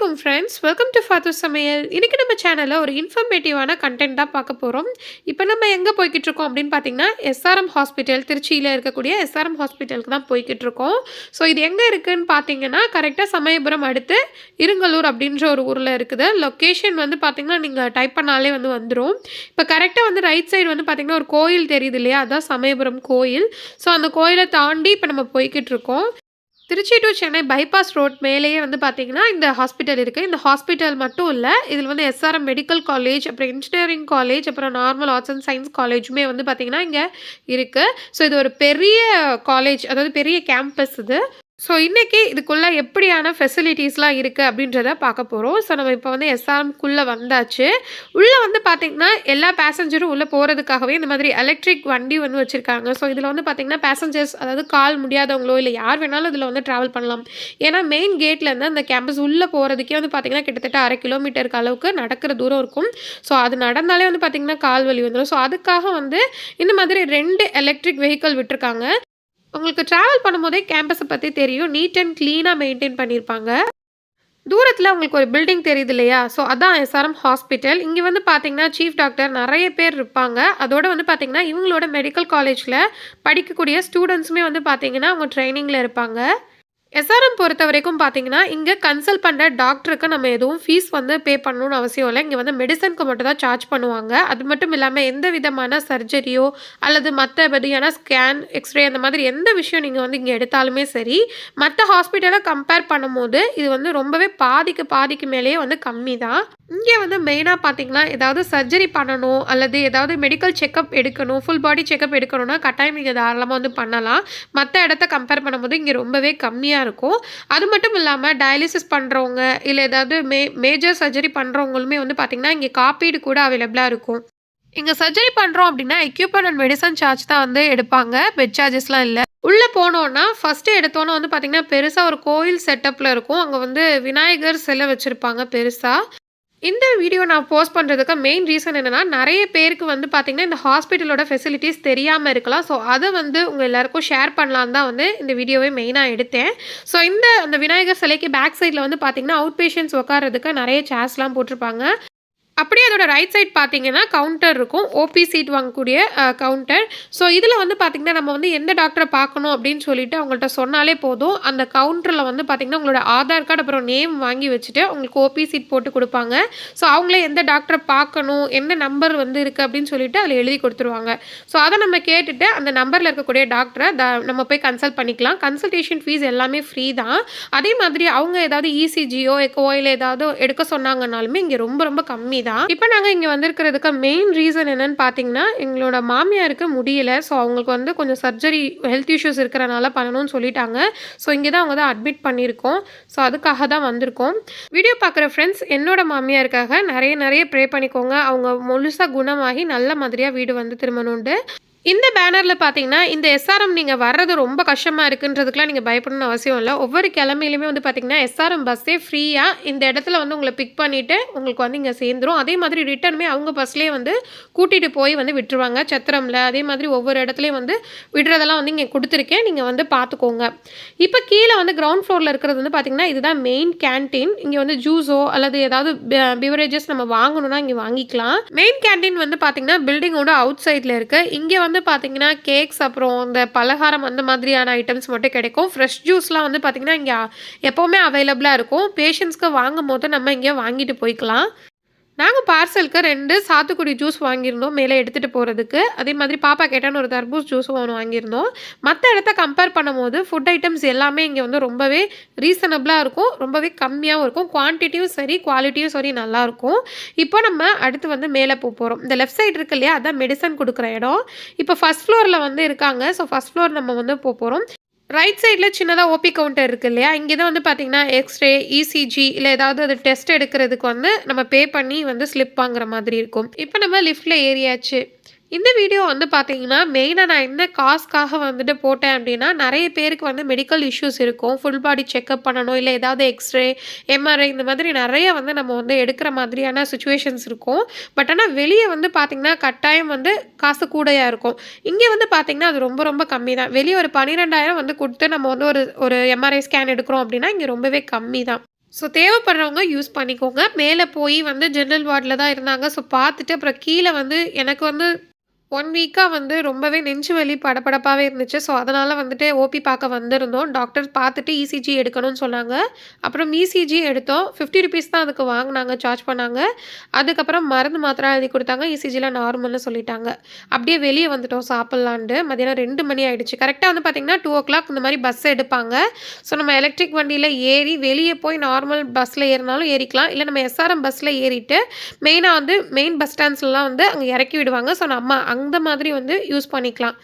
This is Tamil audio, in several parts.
வணக்கம் ஃப்ரெண்ட்ஸ் வெல்கம் டு ஃபாத்து சமையல் இன்றைக்கி நம்ம சேனலில் ஒரு இன்ஃபர்மேட்டிவான கண்டென்ட் தான் பார்க்க போகிறோம் இப்போ நம்ம எங்கே போய்கிட்டு இருக்கோம் அப்படின்னு பார்த்தீங்கன்னா எஸ்ஆர்எம் ஹாஸ்பிட்டல் திருச்சியில் இருக்கக்கூடிய எஸ்ஆர்எம் ஹாஸ்பிட்டலுக்கு தான் போய்கிட்டு இருக்கோம். ஸோ இது எங்கே இருக்குன்னு பார்த்தீங்கன்னா கரெக்டாக சமயபுரம் அடுத்து இருங்கலூர் அப்படின்ற ஒரு ஊரில் இருக்குது. லொக்கேஷன் வந்து பார்த்தீங்கன்னா நீங்கள் டைப் பண்ணாலே வந்து வந்துடும் இப்போ கரெக்டாக வந்து ரைட் சைடு வந்து பார்த்தீங்கன்னா ஒரு கோயில் தெரியுது இல்லையா? அதுதான் சமயபுரம் கோயில். ஸோ அந்த கோயிலை தாண்டி இப்போ நம்ம போய்கிட்டு இருக்கோம். Trichy to Chennai bypass road மேலேயே வந்து பார்த்தீங்கன்னா இந்த ஹாஸ்பிட்டல் இருக்குது இந்த ஹாஸ்பிட்டல் மட்டும் இல்லை இதில் வந்து எஸ்ஆர்எம் மெடிக்கல் காலேஜ் அப்புறம் இன்ஜினியரிங் காலேஜ் அப்புறம் நார்மல் ஆர்ட்ஸ் அண்ட் சயின்ஸ் காலேஜுமே வந்து பார்த்தீங்கன்னா இங்கே இருக்குது ஸோ இது ஒரு பெரிய காலேஜ் அதாவது பெரிய கேம்பஸ் இது. ஸோ இன்றைக்கி இதுக்குள்ளே எப்படியான ஃபெசிலிட்டிஸ்லாம் இருக்குது அப்படின்றத பார்க்க போகிறோம் ஸோ நம்ம இப்போ வந்து எஸ்ஆர்எம்குள்ளே வந்தாச்சு. உள்ளே வந்து பார்த்திங்கன்னா எல்லா பேசஞ்சரும் உள்ளே போகிறதுக்காகவே இந்த மாதிரி எலக்ட்ரிக் வண்டி வந்து வச்சுருக்காங்க. ஸோ இதில் வந்து பார்த்திங்கன்னா பேசஞ்சர்ஸ் அதாவது கால் முடியாதவங்களோ இல்லை யார் வேணாலும் இதில் வந்து ட்ராவல் பண்ணலாம். ஏன்னா மெயின் கேட்லேருந்து அந்த கேம்பஸ் உள்ளே போகிறதுக்கே வந்து பார்த்திங்கன்னா கிட்டத்தட்ட அரை கிலோமீட்டருக்கு அளவுக்கு நடக்கிற தூரம் இருக்கும். ஸோ அது நடந்தாலே வந்து பார்த்திங்கன்னா கால் வலி வந்துடும் ஸோ அதுக்காக வந்து இந்த மாதிரி ரெண்டு எலக்ட்ரிக் வெஹிக்கிள் விட்டுருக்காங்க. உங்களுக்கு ட்ராவல் பண்ணும்போதே கேம்பஸை பற்றி தெரியும். நீட் அண்ட் க்ளீனாக மெயின்டைன் பண்ணியிருப்பாங்க தூரத்தில் உங்களுக்கு ஒரு பில்டிங் தெரியுது இல்லையா? ஸோ அதான் எஸ்ஆர்எம் ஹாஸ்பிட்டல் இங்கே வந்து பார்த்தீங்கன்னா சீஃப் டாக்டர் நிறைய பேர் இருப்பாங்க. அதோட வந்து பார்த்தீங்கன்னா இவங்களோட மெடிக்கல் காலேஜில் படிக்கக்கூடிய ஸ்டூடெண்ட்ஸுமே வந்து பார்த்தீங்கன்னா அவங்க ட்ரைனிங்கில் இருப்பாங்க. எஸ்ஆர்எம் பொறுத்த வரைக்கும் பார்த்தீங்கன்னா இங்கே கன்சல்ட் பண்ணுற டாக்டருக்கு நம்ம எதுவும் ஃபீஸ் வந்து பே பண்ணணும்னு அவசியம் இல்லை. இங்கே வந்து மெடிசனுக்கு மட்டும் தான் சார்ஜ் பண்ணுவாங்க. அது மட்டும் இல்லாமல் எந்த விதமான சர்ஜரியோ அல்லது மற்றபடியான ஸ்கேன் எக்ஸ்ரே அந்த மாதிரி எந்த விஷயம் நீங்கள் வந்து இங்கே எடுத்தாலுமே சரி மற்ற ஹாஸ்பிட்டலை கம்பேர் பண்ணும்போது இது வந்து ரொம்பவே பாதிக்கு பாதிக்கு மேலேயே வந்து கம்மி தான் இங்கே வந்து மெயினாக பார்த்தீங்கன்னா ஏதாவது சர்ஜரி பண்ணணும் அல்லது ஏதாவது மெடிக்கல் செக்கப் எடுக்கணும் ஃபுல் பாடி செக்கப் எடுக்கணும்னா கட்டாயம் நீங்கள் தாராளமாக வந்து பண்ணலாம். மற்ற இடத்த கம்பேர் பண்ணும்போது இங்கே ரொம்பவே கம்மியாக இருக்கும். அது மட்டும் இல்லாமல் டயாலிசிஸ் பண்ணுறவங்க இல்லை ஏதாவது மே மேஜர் சர்ஜரி பண்ணுறவங்களுமே வந்து பார்த்திங்கன்னா இங்கே காப்பீடு கூட அவைலபிளாக இருக்கும். இங்கே சர்ஜரி பண்ணுறோம் அப்படின்னா எக்யூப்மெண்ட் அண்ட் மெடிசன் சார்ஜ் தான் வந்து எடுப்பாங்க. பெட் சார்ஜஸ்லாம் இல்லை. உள்ளே போனோன்னா ஃபஸ்ட்டு எடுத்தோன்னே வந்து பார்த்திங்கன்னா பெருசாக ஒரு கோயில் செட்டப்பில் இருக்கும். அங்கே வந்து விநாயகர் சிலை வச்சுருப்பாங்க பெருசாக இந்த வீடியோ நான் போஸ்ட் பண்ணுறதுக்கு மெயின் ரீசன் என்னென்னா நிறைய பேருக்கு வந்து பார்த்திங்கன்னா இந்த ஹாஸ்பிட்டலோட ஃபெசிலிட்டிஸ் தெரியாமல் இருக்கலாம். ஸோ அதை வந்து உங்கள் எல்லாருக்கும் ஷேர் பண்ணலான்னு தான் வந்து இந்த வீடியோவே மெயினாக எடுத்தேன். ஸோ இந்த அந்த விநாயகர் சிலைக்கு பேக் சைடில் வந்து பார்த்திங்கன்னா அவுட் பேஷண்ட்ஸ் உட்காரதுக்கு நிறைய சேர்ஸ்லாம் போட்டிருப்பாங்க. அப்படியே அதோட ரைட் சைட் பார்த்தீங்கன்னா கவுண்டர் இருக்கும் ஓபி சீட் வாங்கக்கூடிய கவுண்டர் ஸோ இதில் வந்து பார்த்திங்கன்னா நம்ம வந்து எந்த டாக்டரை பார்க்கணும் அப்படின்னு சொல்லிட்டு அவங்கள்ட்ட சொன்னாலே போதும் அந்த கவுண்டரில் வந்து பார்த்திங்கன்னா உங்களோட ஆதார் கார்டு அப்புறம் நேம் வாங்கி வச்சுட்டு உங்களுக்கு ஓபி சீட் போட்டு கொடுப்பாங்க ஸோ அவங்களே எந்த டாக்டரை பார்க்கணும் என்ன நம்பர் வந்து இருக்குது அப்படின்னு சொல்லிட்டு அதில் எழுதி கொடுத்துருவாங்க ஸோ அதை நம்ம கேட்டுட்டு அந்த நம்பரில் இருக்கக்கூடிய டாக்டரை த நம்ம போய் கன்சல்ட் பண்ணிக்கலாம் கன்சல்டேஷன் ஃபீஸ் எல்லாமே ஃப்ரீ தான் அதே மாதிரி அவங்க ஏதாவது இசிஜியோ எக்கோயில் ஏதாவது எடுக்க சொன்னாங்கனாலுமே இங்கே ரொம்ப ரொம்ப கம்மி தான் இப்போ நாங்கள் இங்கே வந்திருக்கிறதுக்கு மெயின் ரீசன் என்னன்னு பார்த்தீங்கன்னா எங்களோட மாமியாருக்கு முடியல. ஸோ அவங்களுக்கு வந்து கொஞ்சம் சர்ஜரி ஹெல்த் இஷ்யூஸ் இருக்கிறனால பண்ணணும்னு சொல்லிட்டாங்க. ஸோ இங்கே தான் அவங்க தான் அட்மிட் பண்ணியிருக்கோம். ஸோ அதுக்காக தான் வந்திருக்கோம். வீடியோ பார்க்குற ஃப்ரெண்ட்ஸ் என்னோட மாமியாருக்காக நிறைய நிறைய ப்ரே பண்ணிக்கோங்க. அவங்க முழுசாக குணமாகி நல்ல மாதிரியாக வீடு வந்து திரும்பணுண்டு இந்த பேனரில் பார்த்தீங்கன்னா இந்த எஸ்ஆர்எம் நீங்கள் வர்றது ரொம்ப கஷ்டமாக இருக்குன்றதுக்குலாம் நீங்கள் பயப்படணும்னு அவசியம் இல்லை. ஒவ்வொரு கிழமையிலுமே வந்து பார்த்தீங்கன்னா எஸ்ஆர்எம் பஸ்ஸே ஃப்ரீயாக இந்த இடத்துல வந்து உங்களை பிக் பண்ணிவிட்டு உங்களுக்கு வந்து இங்கே சேர்ந்துரும். அதே மாதிரி ரிட்டர்னுமே அவங்க பஸ்லேயே வந்து கூட்டிகிட்டு போய் வந்து விட்டுருவாங்க. சத்திரமில் அதே மாதிரி ஒவ்வொரு இடத்துலையும் வந்து விடுறதெல்லாம் வந்து இங்கே கொடுத்துருக்கேன். நீங்கள் வந்து பார்த்துக்கோங்க இப்போ கீழே வந்து கிரவுண்ட் ஃப்ளோரில் இருக்கிறது வந்து பார்த்திங்கன்னா இதுதான் மெயின் கேன்டீன் இங்கே வந்து ஜூஸோ அல்லது ஏதாவது பிவரேஜஸ் நம்ம வாங்கணும்னா இங்கே வாங்கிக்கலாம். மெயின் கேன்டீன் வந்து பார்த்திங்கன்னா பில்டிங்கோட அவுட் சைடில் இருக்குது இங்கே வந்து பார்த்திங்கன்னா கேக்ஸ் அப்புறம் இந்த பலகாரம் அந்த மாதிரியான ஐட்டம்ஸ் மட்டும் கிடைக்கும். ஃப்ரெஷ் ஜூஸ்லாம் வந்து பார்த்திங்கன்னா இங்கே எப்போவுமே அவைலபிளாக இருக்கும். பேஷண்ட்ஸ்க்கு வாங்கும் போது நம்ம இங்கே வாங்கிட்டு போய்க்கலாம். நாங்கள் பார்சலுக்கு ரெண்டு சாத்துக்குடி ஜூஸ் வாங்கியிருந்தோம். மேலே எடுத்துகிட்டு போகிறதுக்கு அதே மாதிரி பாப்பா கேட்டான்னு ஒரு தர்பூஸ் ஜூஸும் ஒன்று வாங்கியிருந்தோம். மற்ற இடத்த கம்பேர் பண்ணும்போது ஃபுட் ஐட்டம்ஸ் எல்லாமே இங்கே வந்து ரொம்பவே ரீசனபிளாக இருக்கும். ரொம்பவே கம்மியாகவும் இருக்கும். குவான்டிட்டியும் சரி குவாலிட்டியும் சரி நல்லாயிருக்கும். இப்போ நம்ம அடுத்து வந்து மேலே போக போகிறோம் இந்த லெஃப்ட் சைடு இருக்கு இல்லையா? அதான் மெடிசன் கொடுக்குற இடம். இப்போ ஃபஸ்ட் ஃப்ளோரில் வந்து இருக்காங்க. ஸோ ஃபஸ்ட் ஃப்ளோர் நம்ம வந்து போக போகிறோம் ரைட் சைடில் சின்னதாக ஓபி கவுண்டர் இருக்குது இல்லையா? இங்கே தான் வந்து பார்த்திங்கன்னா எக்ஸ்ரே இசிஜி இல்லை ஏதாவது அது டெஸ்ட் எடுக்கிறதுக்கு வந்து நம்ம பே பண்ணி வந்து ஸ்லிப் வாங்குற மாதிரி இருக்கும். இப்போ நம்ம லிஃப்ட்டில் ஏறியாச்சு. இந்த வீடியோ வந்து பார்த்தீங்கன்னா மெயினாக நான் என்ன காஸ்க்காக வந்துட்டு போட்டேன் அப்படின்னா நிறைய பேருக்கு வந்து மெடிக்கல் இஷ்யூஸ் இருக்கும். ஃபுல் பாடி செக்அப் பண்ணணும் இல்லை ஏதாவது எக்ஸ்ரே எம்ஆர்ஐ இந்த மாதிரி நிறைய வந்து நம்ம வந்து எடுக்கிற மாதிரியான சுச்சுவேஷன்ஸ் இருக்கும். பட் ஆனால் வெளியே வந்து பார்த்திங்கன்னா கட்டாயம் வந்து காசு கூடையாக இருக்கும். இங்கே வந்து பார்த்திங்கன்னா அது ரொம்ப ரொம்ப கம்மி தான் வெளியே ஒரு பன்னிரெண்டாயிரம் வந்து கொடுத்து நம்ம வந்து ஒரு ஒரு எம்ஆர்ஐ ஸ்கேன் எடுக்கிறோம் அப்படின்னா இங்கே ரொம்பவே கம்மி தான் ஸோ தேவைப்படுறவங்க யூஸ் பண்ணிக்கோங்க. மேலே போய் வந்து ஜென்ரல் வார்டில் தான் இருந்தாங்க. ஸோ பார்த்துட்டு அப்புறம் கீழே வந்து எனக்கு வந்து ஒன் வீக்காக வந்து ரொம்பவே நெஞ்சு வலி படபடப்பாகவே இருந்துச்சு. ஸோ அதனால் வந்துட்டு ஓபி பார்க்க வந்திருந்தோம். டாக்டர் பார்த்துட்டு இசிஜி எடுக்கணும்னு சொன்னாங்க. அப்புறம் இசிஜி எடுத்தோம். ஃபிஃப்டி ருபீஸ் தான் அதுக்கு வாங்கினாங்க சார்ஜ் பண்ணாங்க. அதுக்கப்புறம் மருந்து மாத்திரை எழுதி கொடுத்தாங்க. இசிஜியில் நார்மல்னு சொல்லிட்டாங்க. அப்படியே வெளியே வந்துட்டோம் சாப்பிட்லான்ட்டு. மதியானம் ரெண்டு மணி ஆகிடுச்சு கரெக்டாக வந்து பார்த்திங்கன்னா டூ ஓ கிளாக் இந்த மாதிரி பஸ் எடுப்பாங்க. ஸோ நம்ம எலக்ட்ரிக் வண்டியில் ஏறி வெளியே போய் நார்மல் பஸ்ஸில் ஏறினாலும் ஏறிக்கலாம். இல்லை நம்ம எஸ்ஆர்எம் பஸ்ஸில் ஏறிட்டு மெயினாக வந்து மெயின் பஸ் ஸ்டாண்ட்ஸ்லாம் வந்து அங்கே இறக்கி விடுவாங்க. ஸோ நம்ம அந்த மாதிரி வந்து யூஸ் பண்ணிக்கலாம்.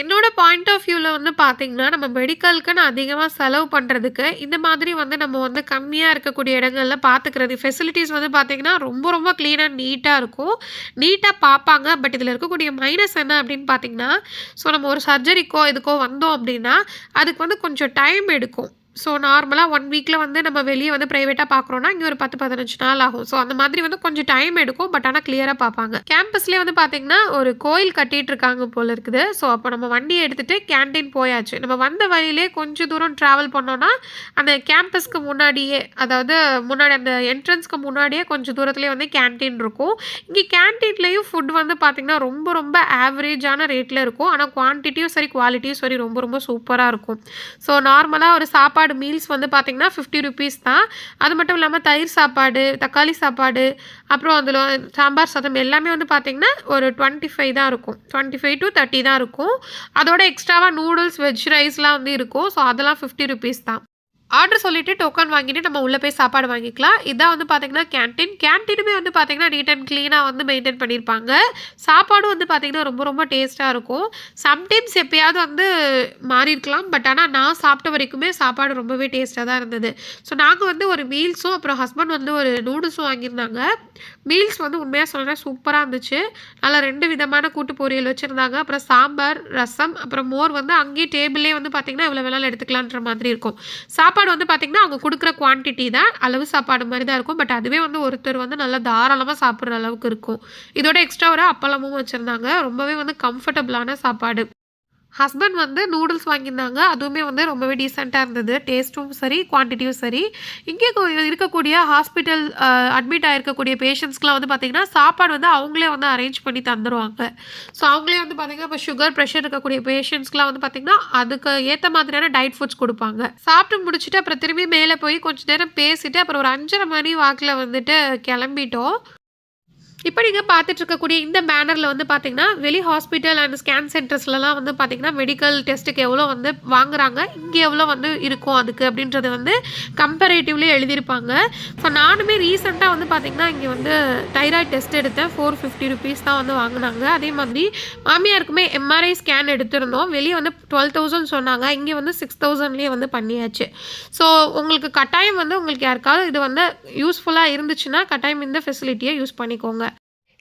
என்னோட பாயிண்ட் ஆஃப் வியூவில் வந்து பார்த்தீங்கன்னா நம்ம மெடிக்கலுக்குன்னு அதிகமாக செலவு பண்ணுறதுக்கு இந்த மாதிரி வந்து நம்ம வந்து கம்மியாக இருக்கக்கூடிய இடங்களில் பார்த்துக்கிறது ஃபெசிலிட்டிஸ் வந்து பார்த்திங்கன்னா ரொம்ப ரொம்ப க்ளீனாக நீட்டாக இருக்கும். நீட்டாக பார்ப்பாங்க பட் இதில் இருக்கக்கூடிய மைனஸ் என்ன அப்படின்னு பார்த்தீங்கன்னா ஸோ நம்ம ஒரு சர்ஜரிக்கோ இதுக்கோ வந்தோம் அப்படின்னா அதுக்கு வந்து கொஞ்சம் டைம் எடுக்கும். ஸோ நார்மலாக ஒன் வீக்கில் வந்து நம்ம வெளியே வந்து ப்ரைவேட்டாக பார்க்குறோன்னா இங்கே ஒரு பத்து பதினஞ்சு நாள் ஆகும். ஸோ அந்த மாதிரி வந்து கொஞ்சம் டைம் எடுக்கும் பட் ஆனால் கிளியராக பார்ப்பாங்க கேம்பஸ்லேயே வந்து பார்த்திங்கன்னா ஒரு கோயில் கட்டிகிட்டு இருக்காங்க போல் இருக்குது. ஸோ அப்போ நம்ம வண்டியை எடுத்துகிட்டு கேன்டீன் போயாச்சு. நம்ம வந்த வழியிலே கொஞ்சம் தூரம் ட்ராவல் பண்ணோன்னா அந்த கேம்பஸ்க்கு முன்னாடியே அதாவது முன்னாடி அந்த என்ட்ரன்ஸ்க்கு முன்னாடியே கொஞ்சம் தூரத்துலேயே வந்து கேன்டீன் இருக்கும். இங்கே கேன்டீன்லேயும் ஃபுட் வந்து பார்த்திங்கன்னா ரொம்ப ரொம்ப ஆவரேஜான ரேட்டில் இருக்கும். ஆனால் குவான்டிட்டியும் சரி குவாலிட்டியும் சரி ரொம்ப ரொம்ப சூப்பராக இருக்கும். ஸோ நார்மலாக ஒரு சாப்பாடு மீல்ஸ் வந்து பார்த்திங்கன்னா ஃபிஃப்டி ருபீஸ் தான். அது மட்டும் இல்லாமல் தயிர் சாப்பாடு தக்காளி சாப்பாடு அப்புறம் அதில் சாம்பார் சாதம் எல்லாமே வந்து பார்த்திங்கன்னா ஒரு டுவெண்ட்டி ஃபைவ் தான் இருக்கும். டுவெண்ட்டி ஃபைவ் டு தேர்ட்டி தான் இருக்கும். அதோட எக்ஸ்ட்ராவாக நூடுல்ஸ் வெஜ் ரைஸ்லாம் வந்து இருக்கும். ஸோ அதெல்லாம் ஃபிஃப்டி ருபீஸ் தான். ஆர்டர் சொல்லிவிட்டு டோக்கன் வாங்கிட்டு நம்ம உள்ளே போய் சாப்பாடு வாங்கிக்கலாம். இதான் வந்து பார்த்திங்கன்னா கேன்டீன் கேன்டீனுமே வந்து பார்த்திங்கன்னா நீட் அண்ட் க்ளீனாக வந்து மெயின்டைன் பண்ணியிருப்பாங்க சாப்பாடும் வந்து பார்த்திங்கன்னா ரொம்ப ரொம்ப டேஸ்ட்டாக இருக்கும். சம்டைம்ஸ் எப்பயாவது வந்து மாறி இருக்கலாம். பட் ஆனால் நான் சாப்பிட்ட வரைக்குமே சாப்பாடு ரொம்பவே டேஸ்ட்டாக தான் இருந்தது. ஸோ நாங்கள் வந்து ஒரு மீல்ஸும் அப்புறம் ஹஸ்பண்ட் வந்து ஒரு நூடுல்ஸும் வாங்கியிருந்தாங்க. மீல்ஸ் வந்து உண்மையாக சொல்கிறேன் சூப்பராக இருந்துச்சு. நல்லா ரெண்டு விதமான கூட்டு பொரியல் வச்சுருந்தாங்க. அப்புறம் சாம்பார் ரசம் அப்புறம் மோர் வந்து அங்கேயே டேபிளே வந்து பார்த்திங்கன்னா இவ்வளோ வேணாலும் எடுத்துக்கலான்ற மாதிரி இருக்கும். சாப்பாடு சாப்பாடு வந்து பார்த்திங்கன்னா அவங்க கொடுக்குற குவான்டிட்டி தான். அளவு சாப்பாடு மாதிரி தான் இருக்கும். பட் அதுவே வந்து ஒருத்தர் வந்து நல்லா தாராளமாக சாப்பிட்ற அளவுக்கு இருக்கும். இதோட எக்ஸ்ட்ரா ஒரு அப்பளமும் வச்சுருந்தாங்க. ரொம்பவே வந்து கம்ஃபர்டபுளான சாப்பாடு. ஹஸ்பண்ட் வந்து நூடுல்ஸ் வாங்கியிருந்தாங்க. அதுவுமே வந்து ரொம்பவே டீசெண்டாக இருந்தது. டேஸ்ட்டும் சரி குவான்டிட்டியும் சரி. இங்கே இருக்கக்கூடிய ஹாஸ்பிட்டல் அட்மிட் ஆகிருக்கக்கூடிய பேஷண்ட்ஸ்க்குலாம் வந்து பார்த்திங்கன்னா சாப்பாடு வந்து அவங்களே வந்து அரேஞ்ச் பண்ணி தந்துடுவாங்க ஸோ அவங்களே வந்து பார்த்திங்கன்னா இப்போ சுகர் ப்ரெஷர் இருக்கக்கூடிய பேஷண்ட்ஸ்க்குலாம் வந்து பார்த்திங்கன்னா அதுக்கு ஏற்ற மாதிரியான டயட் ஃபுட்ஸ் கொடுப்பாங்க. சாப்பிட்டு முடிச்சுட்டு அப்புறம் திரும்பி மேலே போய் கொஞ்ச நேரம் பேசிட்டு அப்புறம் ஒரு அஞ்சரை மணி வாக்கில் வந்துட்டு கிளம்பிட்டோம். இப்போ நீங்கள் பார்த்துட்டு இருக்கக்கூடிய இந்த பேனரில் வந்து பார்த்தீங்கன்னா வெளி ஹாஸ்பிட்டல் அண்ட் ஸ்கேன் சென்டர்ஸ்லலாம் வந்து பார்த்தீங்கன்னா மெடிக்கல் டெஸ்ட்டுக்கு எவ்வளோ வந்து வாங்குறாங்க இங்கே எவ்வளோ வந்து இருக்கும் அதுக்கு அப்படின்றது வந்து கம்பேரேட்டிவ்லி எழுதியிருப்பாங்க. ஸோ நானுமே ரீசெண்டாக வந்து பார்த்தீங்கன்னா இங்கே வந்து தைராய்டு டெஸ்ட் எடுத்தேன். ஃபோர் ஃபிஃப்டி ருபீஸ் தான் வந்து வாங்கினாங்க. அதே மாதிரி மாமியாருக்குமே எம்ஆர்ஐ ஸ்கேன் எடுத்திருந்தோம். வெளியே வந்து டுவெல் தௌசண்ட் சொன்னாங்க. இங்கே வந்து சிக்ஸ் தௌசண்ட்லேயே வந்து பண்ணியாச்சு. ஸோ உங்களுக்கு கட்டாயம் வந்து உங்களுக்கு யாருக்காவது இது வந்து யூஸ்ஃபுல்லாக இருந்துச்சுன்னா கட்டாயம் இந்த ஃபெசிலிட்டியை யூஸ் பண்ணிக்கோங்க.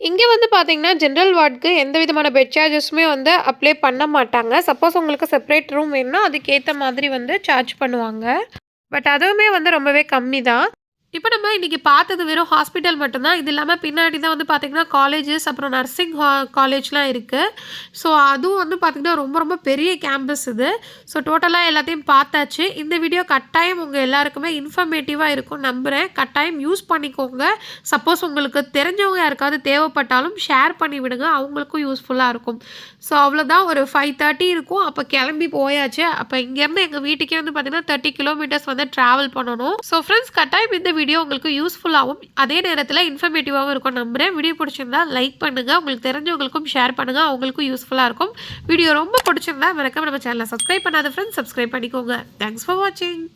இங்கே வந்து பார்த்தீங்கன்னா ஜென்ரல் வார்டுக்கு எந்த விதமான பெட் சார்ஜஸுமே வந்து அப்ளை பண்ண மாட்டாங்க. சப்போஸ் உங்களுக்கு செப்பரேட் ரூம் வேணும்னா அதுக்கேற்ற மாதிரி வந்து சார்ஜ் பண்ணுவாங்க. பட் அதுவுமே வந்து ரொம்பவே கம்மி தான் இப்போ நம்ம இன்றைக்கி பார்த்தது வெறும் ஹாஸ்பிட்டல் மட்டும்தான். இது இல்லாமல் பின்னாடி தான் வந்து பார்த்திங்கன்னா காலேஜஸ் அப்புறம் நர்சிங் காலேஜ்லாம் இருக்குது ஸோ அதுவும் வந்து பார்த்திங்கன்னா ரொம்ப ரொம்ப பெரிய கேம்பஸ் இது. ஸோ டோட்டலாக எல்லாத்தையும் பார்த்தாச்சு. இந்த வீடியோ கட்டாயம் உங்கள் எல்லாருக்குமே இன்ஃபர்மேட்டிவாக இருக்கும் நம்புகிறேன் கட்டாயம் யூஸ் பண்ணிக்கோங்க. சப்போஸ் உங்களுக்கு தெரிஞ்சவங்க யாருக்காவது தேவைப்பட்டாலும் ஷேர் பண்ணி விடுங்க. அவங்களுக்கும் யூஸ்ஃபுல்லாக இருக்கும். ஸோ அவ்வளோதான் ஒரு ஃபைவ் தேர்ட்டி இருக்கும். அப்போ கிளம்பி போயாச்சு. அப்போ இங்கேருந்து எங்கள் வீட்டுக்கே வந்து பார்த்திங்கன்னா தேர்ட்டி கிலோமீட்டர்ஸ் வந்து ட்ராவல் பண்ணணும். ஸோ ஃப்ரெண்ட்ஸ் கட்டாயம் இந்த வீடியோ வீடியோ உங்களுக்கு யூஸ்ஃபுல்லாகவும் அதே நேரத்தில் இன்ஃபர்மேட்டிவாகவும் இருக்கும். நம்புகிறேன் வீடியோ பிடிச்சிருந்தா லைக் பண்ணுங்கள் உங்களுக்கு தெரிஞ்சவங்களுக்கும் ஷேர் பண்ணுங்கள் அவங்களுக்கும் யூஸ்ஃபுல்லாக இருக்கும். வீடியோ ரொம்ப பிடிச்சிருந்தா மறக்காம நம்ம சேனலை சப்ஸ்கிரைப் பண்ணாத ஃப்ரெண்ட்ஸ் சப்ஸ்கிரைப் பண்ணிக்கோங்க. தேங்க்ஸ் ஃபார் வாட்சிங்